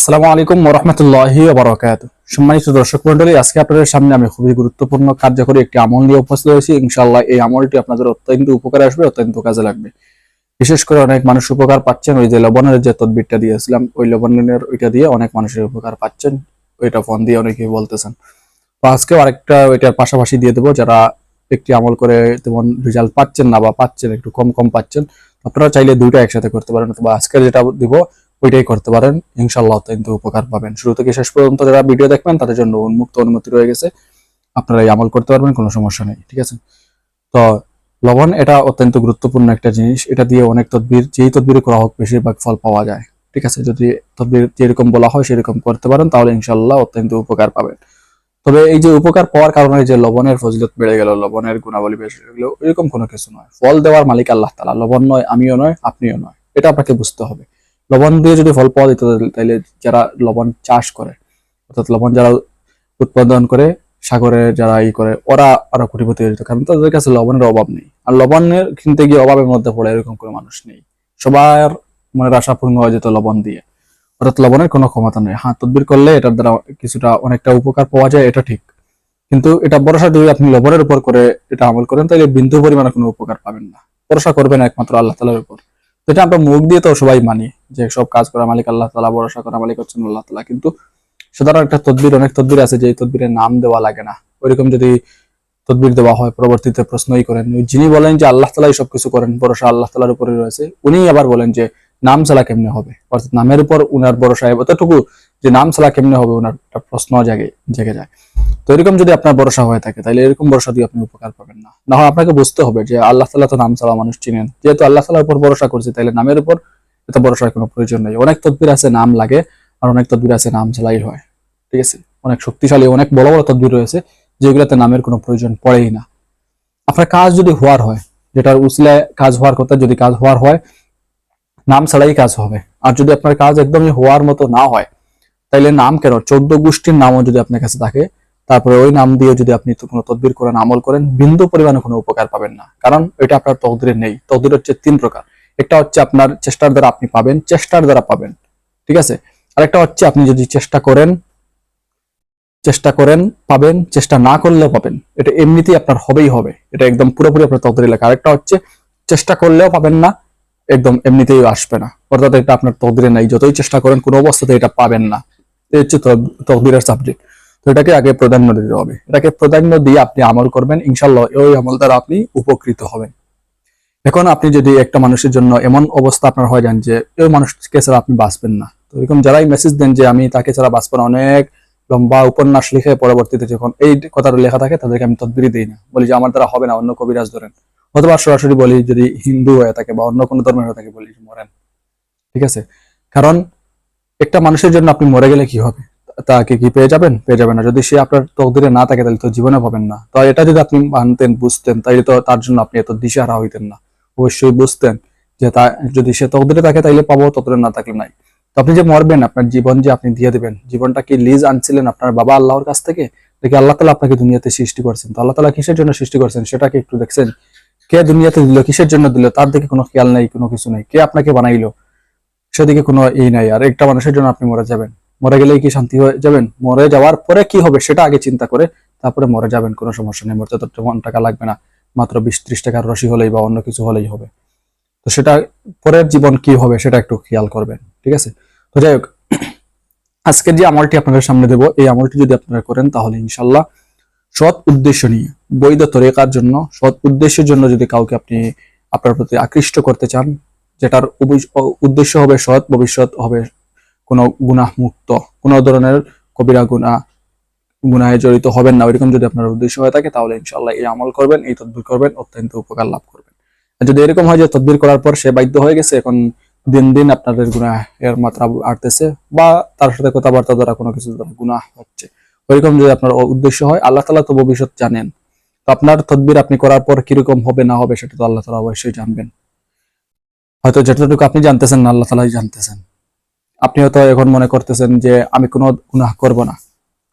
আসসালামু আলাইকুম ওরহমতুল্লাহি বারাকাত সম্মানিত দর্শক মন্ডলী আজকে আপনাদের সামনে আমি খুবই গুরুত্বপূর্ণ, কার্যকরী একটি আমল নিয়ে উপস্থিত হয়েছি। ইনশাআল্লাহ এই আমলটি আপনাদের অত্যন্ত উপকারে আসবে, অত্যন্ত কাজে লাগবে। বিশেষ করে অনেক মানুষ উপকার পাচ্ছেন, ওই যে লবণের যে তদবিরটা দিয়েছিলাম, ওই লবণের ওইটা দিয়ে অনেক মানুষের উপকার পাচ্ছেন, ওইটা ফোন দিয়ে অনেকেই বলতেছেন। তো আজকেও আরেকটা ওইটার পাশাপাশি দিয়ে দেবো, যারা একটি আমল করে তেমন রেজাল্ট পাচ্ছেন না বা পাচ্ছেন, একটু কম কম পাচ্ছেন, আপনারা চাইলে দুইটা একসাথে করতে পারেন, অথবা আজকে যেটা দিব ওইটাই করতে পারেন। ইনশাল্লাহ অত্যন্ত উপকার পাবেন। শুরু থেকে শেষ পর্যন্ত যারা ভিডিও দেখবেন, তাদের জন্য উন্মুক্ত অনুমতি রয়ে গেছে। আপনারা এই আমল করতে পারবেন, কোনো সমস্যা নেই, ঠিক আছে? তো লবণ, এটা অত্যন্ত গুরুত্বপূর্ণ একটা জিনিস। এটা দিয়ে অনেক তদবির, যেই তদবির করা হোক, বেশিরভাগ ফল পাওয়া যায়, ঠিক আছে? যদি তদবির যেরকম বলা হয়, সেরকম করতে পারেন, তাহলে ইনশাল্লাহ অত্যন্ত উপকার পাবেন। তবে এই যে উপকার পাওয়ার কারণে যে লবণের ফজিলত বেড়ে গেল, লবণের গুণাবলী বেড়ে গেল, এরকম কোনো কিছু নয়। ফল দেওয়ার মালিক আল্লাহ তালা লবণ নয়, আমিও নয়, আপনিও নয়। এটা আপনাকে বুঝতে হবে। লবণ দিয়ে যদি ফল পাওয়া যেত তাহলে যারা লবণ চাষ করে, অর্থাৎ লবণ যারা উৎপাদন করে, সাগরে যারা ই করে, ওরা আরও কোটিপতি হয়ে যেত কারণ তাদের কাছে লবণের অভাব নেই। আর লবণের কিনতে গিয়ে অভাবের মধ্যে পড়ে এরকম কোনো মানুষ নেই। সবার মনের আশা পূর্ণ হয়ে যেত লবণ দিয়ে। অর্থাৎ লবণের কোনো ক্ষমতা নেই। হ্যাঁ তদবির করলে এটার দ্বারা কিছুটা অনেকটা উপকার পাওয়া যায়, এটা ঠিক। কিন্তু এটা ভরসা দিয়ে আপনি লবণের উপর করে এটা আমল করেন তাহলে বিন্দু পরিমাণে কোনো উপকার পাবেন না। ভরসা করবেন একমাত্র আল্লাহ তালার উপর। এটা আমরা মুখ দিয়ে তো সবাই মানি যে সব কাজ করা মালিক আল্লাহ তালা ভরসা করা মালিক হচ্ছেন আল্লাহ তালা কিন্তু সাধারণ একটা তদ্বির, অনেক তদ্বির আছে যে তদ্বিরের নাম দেওয়া লাগে না। ওইরকম যদি তদ্বির দেওয়া হয়, পরবর্তীতে প্রশ্নই করেন। যিনি বলেন যে আল্লাহ তালাই সবকিছু করেন, ভরসা আল্লাহ তালার উপরে রয়েছে উনি আবার বলেন যে নাম ছাড়া কেমনে হবে? অর্থাৎ নামের উপর উনার ভরসা এতটুকু যে নাম ছাড়া কেমনে হবে ওনার একটা প্রশ্ন জাগে, জেগে যায়। তো এরকম যদি আপনার ভরসা হয়ে থাকে, তাহলে এরকম ভরসা দিয়ে আপনি উপকার পাবেন না। না হয় আপনাকে বুঝতে হবে যে আল্লাহ তালা তো নাম ছাড়া মানুষ চিনেন। যেহেতু আল্লাহ তালার উপর ভরসা করছে, তাহলে নামের উপর এত ভরসার কোনো প্রয়োজন নেই। অনেক তদবির আছে নাম লাগে, আর অনেক তদবির আছে নাম ছাড়াই হয়। ঠিক আছে? অনেক শক্তিশালী, অনেক বড় বড় তদবির রয়েছে, যেগুলোতে নামের কোনো প্রয়োজন পড়েই না। আপনার কাজ যদি হওয়ার হয়, যেটার উসলে কাজ হওয়ার কথা যদি কাজ হওয়ার হয় নাম ছাড়াই কাজ হবে। আর যদি আপনার কাজ একদমই হওয়ার মতো না হয়, তাইলে নাম কেন? চোদ্দ গোষ্ঠীর নামও যদি আপনার কাছে থাকে, তারপরে ওই নাম দিয়ে যদি আপনি কোনো তদবির করেন, আমল করেন, বিন্দু পরিমাণে কোনো উপকার পাবেন না। কারণ এটা আপনার তকদিরে নেই। তকদির হচ্ছে তিন প্রকার। একটা হচ্ছে আপনার চেষ্টার দ্বারা আপনি পাবেন, চেষ্টার দ্বারা পাবেন। ঠিক আছে? আরেকটা হচ্ছে আপনি যদি চেষ্টা করেন চেষ্টা করেন, পাবেন, চেষ্টা না করলেও পাবেন। এটা এমনিতেই আপনার হবেই হবে। এটা একদম পুরোপুরি আপনার তকদির লেখা। আরেকটা হচ্ছে, চেষ্টা করলেও পাবেন না একদম এমনিতেই আসবে না। অর্থাৎ এটা আপনার তকদিরে নাই। যতই চেষ্টা করেন, কোনো অবস্থাতে এটা পাবেন না। এই হচ্ছে তকদিরের সাবজেক্ট তো এটাকে আগে প্রাধান্য দিতে হবে। এটাকে প্রাধান্য দিয়ে আপনি আমল করবেন। ইনশাল্লাহ ওই আমল দ্বারা আপনি উপকৃত হবেন। এখন আপনি যদি একটা মানুষের জন্য এমন অবস্থা আপনার হয়ে যান যে, ওই মানুষকে ছাড়া আপনি বাঁচবেন না। তো এরকম যারাই মেসেজ দেন যে, আমি তাকে ছাড়া বাঁচবো না। অনেক লম্বা উপন্যাস লিখে পরবর্তীতে যখন এই কথাটা লেখা থাকে, তাদেরকে আমি তদবিরি দিই না। বলি যে, আমার দ্বারা হবে না, অন্য কবিরাজ ধরেন। অথবা সরাসরি বলি, যদি হিন্দু হয়ে থাকে বা অন্য কোনো ধর্মের হয়ে থাকে, বলি মরেন। ঠিক আছে? কারণ একটা মানুষের জন্য আপনি মরে গেলে কি হবে? তাকে কি পেয়ে যাবেন? পেয়ে যাবেন না। যদি সে আপনার তকদিরে না থাকে, তাহলে তো জীবনে পাবেন না। তো এটা যদি আপনি মানতেন, বুঝতেন তাহলে তো তার জন্য আপনি এত দিশেহারা হইতেন না। অবশ্যই বুঝতেন যে তা, যদি সে তকদিরে থাকে, তাইলে পাবো ততদিন না থাকলে নাই। তো আপনি যে মরবেন, আপনার জীবন যে আপনি দিয়ে দেবেন, জীবনটা কি লিজ আনছিলেন আপনার বাবা আল্লাহর কাছ থেকে? দেখি আল্লাহ তালা আপনাকে দুনিয়াতে সৃষ্টি করছেন? তো আল্লাহ তালা কিসের জন্য সৃষ্টি করছেন সেটাকে একটু দেখছেন। কে দুনিয়াতে দিল, কিসের জন্য দিল, তার দিকে কোনো খেয়াল নাই, কোনো কিছু নাই। কে আপনাকে বানাইলো? সেদিকে কোনো এই নাই। আর একটা মানুষের জন্য আপনি মরে যাবেন। মরে গেলেই কি শান্তি হয়ে যাবেন? মরে যাওয়ার পরে কি হবে সেটা আগে চিন্তা করে তারপরে মরে যাবেন, কোনো সমস্যা নেই। মরতে তো তেমন টাকা লাগবে না। মাত্র বিশ, ত্রিশ টাকার রসি হলেই বা অন্য কিছু হলেই হবে। তো সেটা পরের জীবন কি হবে সেটা একটু খেয়াল করবেন। ঠিক আছে? তো যাই হোক, আজকের যে আমলটি আপনাদের সামনে দেব, এই আমলটি যদি আপনারা করেন তাহলে ইনশাল্লাহ সৎ উদ্দেশ্য নিয়ে, বৈধ তরিকার জন্য, সৎ উদ্দেশ্যের জন্য যদি কাউকে আপনি আপনার প্রতি আকৃষ্ট করতে চান, যেটার উদ্দেশ্য হবে সৎ, ভবিষ্যৎ হবে কোনো গুনাহ মুক্ত কোনো ধরনের কবিরা গুনাহ গুণায় জড়িত হবেন না, ওইরকম যদি আপনার উদ্দেশ্য হয়ে থাকে, তাহলে ইনশাল্লাহ এই আমল করবেন, এই তদবির করবেন, অত্যন্ত উপকার লাভ করবেন। আর যদি এরকম হয় যে তদবির করার পর সে বাধ্য হয়ে গেছে, এখন দিন দিন আপনাদের গুনাহ এর মাত্রা বাড়তেছে বা তার সাথে কথাবার্তা দ্বারা কোনো কিছু গুনাহ হচ্ছে। ওইরকম যদি আপনার উদ্দেশ্য হয়, আল্লাহ তালা তো ভবিষ্যৎ জানেন। তো আপনার তদবির আপনি করার পর কীরকম হবে, না হবে, সেটা তো আল্লাহ তালা অবশ্যই জানবেন। হয়তো যতটুকু আপনি জানতেছেন না আল্লাহ তালাই জানতেছেন। আপনি হয়তো এখন মনে করতেছেন যে, আমি কোনো গুনাহ করব না।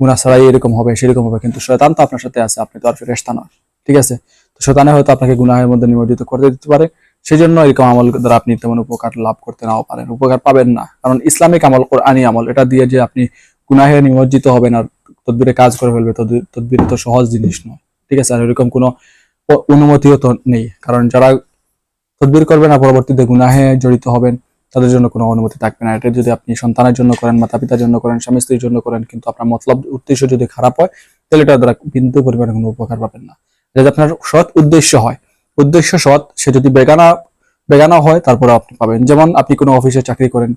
গুনাহ ছাড়াই এরকম হবে, সেরকম হবে। কিন্তু শয়তান তো আপনার সাথে আছে, আপনি তো আর ফেরেস্তা নয় ঠিক আছে? তো শয়তানে হয়তো আপনাকে গুনাহের মধ্যে নিমজ্জিত করে দিতে পারে। সেই জন্য এরকম আমল দ্বারা আপনি তেমন উপকার লাভ করতে নাও পারেন, উপকার পাবেন না। কারণ ইসলামিক আমল কোরআনী আমল, এটা দিয়ে যে আপনি গুনাহে নিমজ্জিত হবেন আর তদবিরে কাজ করে ফেলবে তদবির- তো সহজ জিনিস নয়। ঠিক আছে, আর এরকম কোনো অনুমতিও তো নেই। কারণ যারা তদবির করবেন আর পরবর্তীতে গুনাহে জড়িত হবেন, তাদের জন্য কোনো অনুমতি থাকবে না। এটা যদি আপনি সন্তানের জন্য করেন মাতা পিতার জন্য করেন, স্বামী স্ত্রীর জন্য করেন, কিন্তু আপনার মতলব, উদ্দেশ্য যদি খারাপ হয়, তাহলে এটা দ্বারা বিন্দু পরিমাণে কোনো উপকার পাবেন না। যদি আপনার সৎ উদ্দেশ্য হয় উদ্দেশ্য সৎ, সে যদি বেগানা বেগানা হয় তারপরে আপনি পাবেন। যেমন আপনি কোনো অফিসে চাকরি করেন,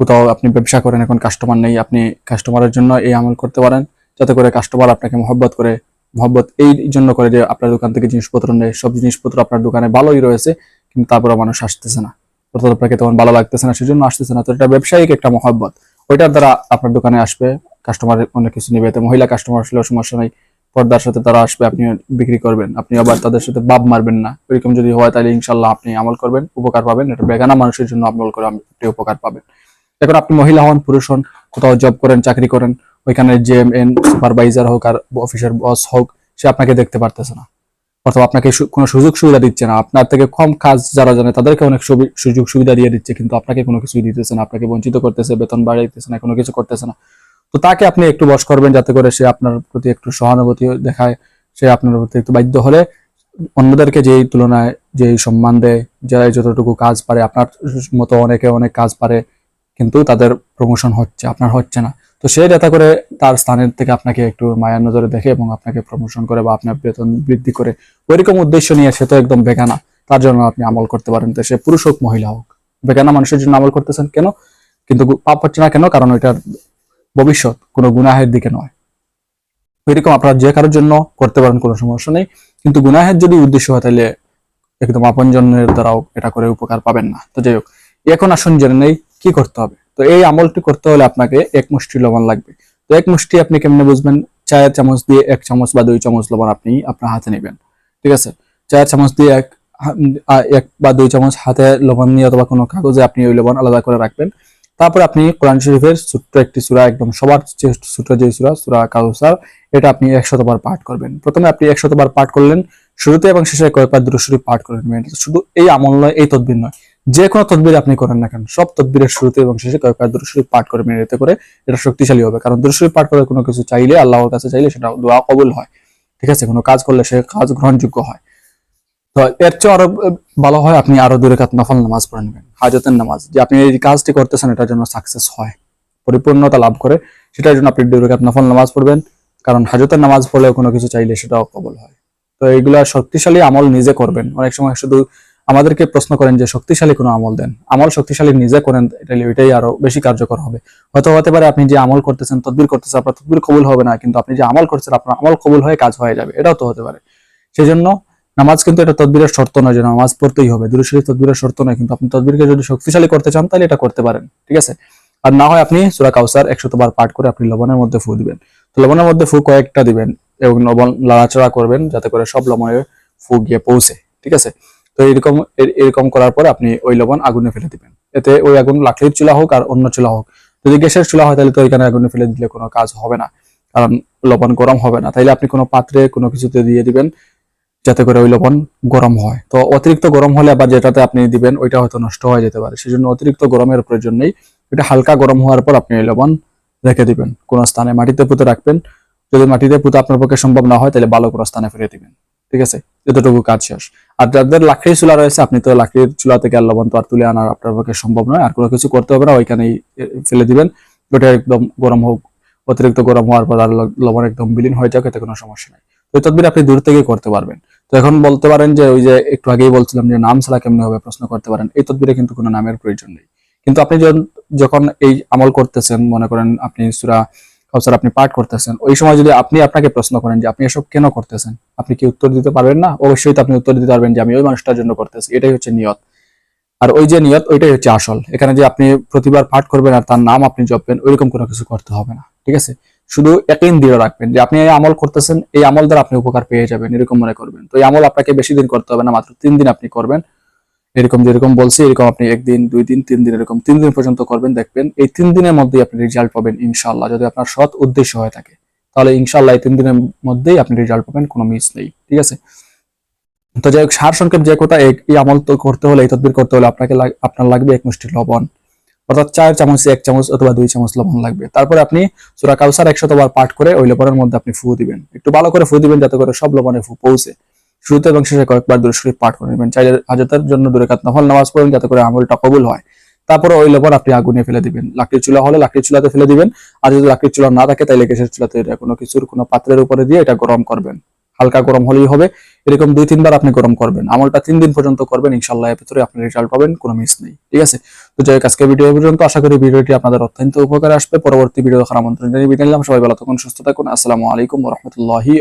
কোথাও আপনি ব্যবসা করেন, এখন কাস্টমার নেই, আপনি কাস্টমারের জন্য এই আমল করতে পারেন, যাতে করে কাস্টমার আপনাকে মহব্বত করে, মহব্বত এই জন্য করে যে আপনার দোকান থেকে জিনিসপত্র নেয়, সব জিনিসপত্র আপনার দোকানে ভালোই রয়েছে, কিন্তু তারপরে মানুষ আসতেছে না। অর্থাৎ আপনাকে তেমন ভালো লাগতেছে না, সেজন্য আসতেছে না। তো এটা ব্যবসায়িক একটা মহব্বত। ওইটার দ্বারা আপনার দোকানে আসবে কাস্টমার অনেক কিছু নেবে। মহিলা কাস্টমার আসলেও সমস্যা নাই। পর্দার সাথে তারা আসবে আপনি বিক্রি করবেন। আপনি আবার তাদের সাথে বাপ মারবেন না। এরকম যদি হয়, তাহলে ইনশাল্লাহ আপনি আমল করবেন, উপকার পাবেন। এটা বেগানা মানুষের জন্য আমল করে আপনি উপকার পাবেন। এখন আপনি মহিলা হন, পুরুষ হন, কোথাও জব করেন, চাকরি করেন, ওইখানে জেএম এন সুপারভাইজার হোক আর অফিসের বস হোক, সে আপনাকে দেখতে পারতেছে না। অথবা আপনাকে কোনো সুযোগ সুবিধা দিচ্ছে না। আপনার থেকে কম কাজ যারা জানে, তাদেরকে অনেক সুযোগ সুবিধা দিয়ে দিচ্ছে, কিন্তু আপনাকে কোনো কিছুই দিতেছে না। আপনাকে বঞ্চিত করতেছে, বেতন বাড়াইতেছে না, কোনো কিছু করতেছে না। তো তাকে আপনি একটু বস করবেন যাতে করে সে আপনার প্রতি একটু সহানুভূতি দেখায়, সে আপনার প্রতি একটু বাধ্য হলে অন্যদেরকে যেই তুলনায় যেই সম্মান দেয়, যারা যতটুকু কাজ পারে, আপনার মতো অনেকে অনেক কাজ পারে, কিন্তু তাদের প্রমোশন হচ্ছে, আপনার হচ্ছে না। তো সে যাতে করে তার স্থানের থেকে আপনাকে একটু মায়ার নজরে দেখে এবং আপনাকে প্রমোশন করে বা আপনার বেতন বৃদ্ধি করে, ওইরকম উদ্দেশ্য নিয়ে সে তো একদম বেগানা। তার জন্য আপনি আমল করতে পারেন তো সে পুরুষ হোক, মহিলা হোক। বেগানা মানুষের জন্য আমল করতেছেন কেন? কিন্তু পাপ হচ্ছে না কেন? কারণ ওইটার ভবিষ্যৎ কোনো গুনাহের দিকে নয়। ওইরকম আপনারা যে কারোর জন্য করতে পারেন কোনো সমস্যা নেই। কিন্তু গুনাহের যদি উদ্দেশ্য হয়, তাহলে একদম আপনজনের দ্বারাও এটা করে উপকার পাবেন না। তো যাই হোক, এখন আসুন জেনে নেই কি করতে হবে। তো এই আমলটি করতে হলে আপনাকে এক মুষ্টি লবণ লাগবে। তো এক মুষ্টি আপনি কেমনে বুঝবেন? চায়ের চামচ দিয়ে এক চামচ বা দুই চামচ লবণ আপনি আপনার হাতে নেবেন। ঠিক আছে? চায়ের চামচ দিয়ে এক এক বা দুই চামচ হাতে লবণ নিয়ে অথবা কোনো কাগজে আপনি ওই লবণ আলাদা করে রাখবেন। তারপর আপনি কোরআন শরীফের ছোট্ট একটি সূরা, একদম সবার চেয়ে ছোট যে সূরা সূরা কাউসার এটা আপনি একশতবার পাঠ করবেন। প্রথমে আপনি একশতবার পাঠ করলেন, শুরুতে এবং শেষে কয়েকবার দুটো শরীফ পাঠ করে নেবেন শুধু এই আমল নয়, এই তদবির নয়। যে কোনো তদবির আপনি করেন না কেন, সব তদবিরের শুরুতে এবং শেষে কয়েকবার দুটো শরীফ পাঠ করে এতে করে এটা শক্তিশালী হবে। কারণ দুটো শরীফ পাঠ করে কোনো কিছু চাইলে, আল্লাহর কাছে চাইলে সেটা দোয়া কবুল হয়। ঠিক আছে? কোনো কাজ করলে সে কাজ গ্রহণযোগ্য হয়। এর চেয়ে আরও ভালো হয় আপনি আরও দূরে কাত নফল নামাজ পড়ে নেবেন, হাজতের নামাজ। যে আপনি এই কাজটি করতেছেন, এটার জন্য সাকসেস হয়, পরিপূর্ণতা লাভ করে। সেটার জন্য আপনি দূরে কাত নফল নামাজ পড়বেন, কারণ হাজতের নামাজ পড়লে কোনো কিছু চাইলে সেটাও কবল হয়। তো এইগুলা শক্তিশালী আমল নিজে করবেন। অনেক সময় শুধু আমাদেরকে প্রশ্ন করেন যে, শক্তিশালী কোনো আমল দেন? আমল শক্তিশালী নিজে করেন তাহলে ওইটাই আরও বেশি কার্যকর হবে। হয়তো হতে পারে আপনি যে আমল করতেছেন, তদবির করতেছেন, আপনার তদবির কবুল হবে না, কিন্তু আপনি যে আমল করছেন, আপনার আমল কবুল হয়ে কাজ হয়ে যাবে। এটাও তো হতে পারে। সেই জন্য নামাজ কিন্তু এটা তদবিরের শর্ত নয় যে নামাজ পড়তেই হবে। দুরুশরীফ তদবিরের শর্ত নয়, কিন্তু আপনি তদবিরকে যদি শক্তিশালী করতে চান, তাহলে এটা করতে পারেন, ঠিক আছে? আর না হয় আপনি সুরা কাউসার একশত বার পাঠ করে আপনি লবণের মধ্যে ফু দিবেন। তো লবণের মধ্যে ফু কয়েকটা দিবেন এবং লবণ লাড়াচাড়া করবেন যাতে করে সব লবণে ফু গিয়ে পৌঁছে, ঠিক আছে? তো এরকম এরকম করার পর আপনি ওই লবণ আগুনে ফেলে দিবেন। এতে ওই আগুন লাকড়ির চুলা হোক আর অন্য চুলা হোক। যদি গ্যাসের চুলা হয়, তাহলে তো ওইখানে আগুনে ফেলে দিলে কোনো কাজ হবে না, কারণ লবণ গরম হবে না। তাইলে আপনি কোনো পাত্রে কোনো কিছুতে দিয়ে দিবেন যাতে করে ওই লবণ গরম হয়। তো অতিরিক্ত গরম হলে আবার যেটাতে আপনি দিবেন, ওইটা হয়তো নষ্ট হয়ে যেতে পারে। সেজন্য অতিরিক্ত গরমের প্রয়োজন নেই। এটা হালকা গরম হওয়ার পর আপনি ওই লবণ রেখে দিবেন। কোনো স্থানে মাটিতে পুঁতে রাখবেন। যদি মাটিতে পুঁতে আপনার পক্ষে সম্ভব না হয়, তাহলে ভালো কোনো স্থানে ফেলে দিবেন। ঠিক আছে? এতটুকু কাজ শেষ। আর যাদের লাকড়ির চুলা রয়েছে, আপনি তো লাকড়ির চুলা থেকে আর লবণ তো আর তুলে আনার আপনার পক্ষে সম্ভব নয়। আর কোনো কিছু করতে হবে না, ওইখানেই ফেলে দিবেন। ওটা একদম গরম হোক, অতিরিক্ত গরম হওয়ার পর আর লবণ একদম বিলীন হয়ে যাক, এতে কোনো সমস্যা নেই। এই তদবির আপনি দূর থেকে করতে পারবেন। তো এখন বলতে পারেন যে ওই যে একটু আগেই বলছিলাম যে নাম ছাড়া কেমনে হবে, প্রশ্ন করতে পারেন, এই তদবিরে কিন্তু কোনো নামের প্রয়োজন নেই। কিন্তু আপনি যখন- এই আমল করতেছেন, মনে করেন আপনি সুরা কাউসার আপনি পাঠ করতেছেন, ওই সময় যদি আপনি আপনাকে প্রশ্ন করেন যে আপনি এসব কেন করতেছেন, আপনি কি উত্তর দিতে পারবেন না? অবশ্যই তো আপনি উত্তর দিতে পারবেন যে আমি ওই মানুষটার জন্য করতেছি, এটাই হচ্ছে নিয়ত। আর ওই যে নিয়ত, ওইটাই হচ্ছে আসল। এখানে যে আপনি প্রতিবার পাঠ করবেন আর তার নাম আপনি জপবেন, ওইরকম কোনো কিছু করতে হবে না, ঠিক আছে? শুধু একদিন দৃঢ় রাখবেন যে আপনি এই আমল করতেছেন, এই আমল দ্বারা আপনি উপকার পেয়ে যাবেন, এরকম মনে করবেন। তো এই আমল আপনাকে বেশি দিন করতে হবে না, মাত্র তিন দিন আপনি করবেন। এরকম যেরকম বলছি, এরকম আপনি একদিন, দুই দিন, তিন দিন, এরকম তিন দিন পর্যন্ত করবেন, দেখবেন এই তিন দিনের মধ্যেই আপনি রেজাল্ট পাবেন ইনশাল্লাহ যদি আপনার সৎ উদ্দেশ্য হয়ে থাকে। তাহলে ইনশাল্লাহ এই তিন দিনের মধ্যেই আপনি রেজাল্ট পাবেন, কোনো মিস নেই, ঠিক আছে? তো যাই হোক সার সংক্ষেপ যে কথা, এই- এই আমল তো করতে হলে, এই তদবির করতে হলে আপনাকে আপনার লাগবে এক মুষ্টি লবণ। অর্থাৎ চার চামচ, এক চামচ অথবা দুই চামচ লবণ লাগবে। তারপরে আপনি সুরা কাউসার একশতবার পাঠ করে ওই লবণের মধ্যে আপনি ফু দিবেন। একটু ভালো করে ফু দিবেন যাতে করে সব লবণে ফু পৌঁছে। শুরুতে এবং শেষে কয়েকবার দূরে শরীফ পাঠ করে নেবেন। চাইলে হাজতের জন্য দূরে কাত নফল নামাজ পড়েন যাতে করে আমলটা কবুল হয়। তারপরে ওই লবণ আপনি আগুনে ফেলে দিবেন। লাকড়ির চুলা হলে লাকড়ির চুলাতে ফেলে দিবেন। আর যদি লাকড়ির চুলা না থাকে তাহলে গ্যাসের চুলাতে কোনো কিছুর কোনো পাত্রের উপরে দিয়ে এটা গরম করবেন। হালকা গরম হলেই হবে। এরকম দুই, তিনবার আপনি গরম করবেন। আমলটা তিন দিন পর্যন্ত করবেন ইনশাল্লাহ এর ভিতরে আপনি রেজাল্ট পাবেন, কোনো মিস নেই। ঠিক আছে? তো যাই আজকে ভিডিও পর্যন্ত। আশা করি ভিডিওটি আপনাদের অত্যন্ত উপকারে আসবে। পরবর্তী ভিডিও দেখার আমন্ত্রণ জানিয়ে বিদায় নিলাম। সবাই ভালো থাকুন, সুস্থ থাকুন। আসসালামু আলাইকুম রহমতুল্লাহি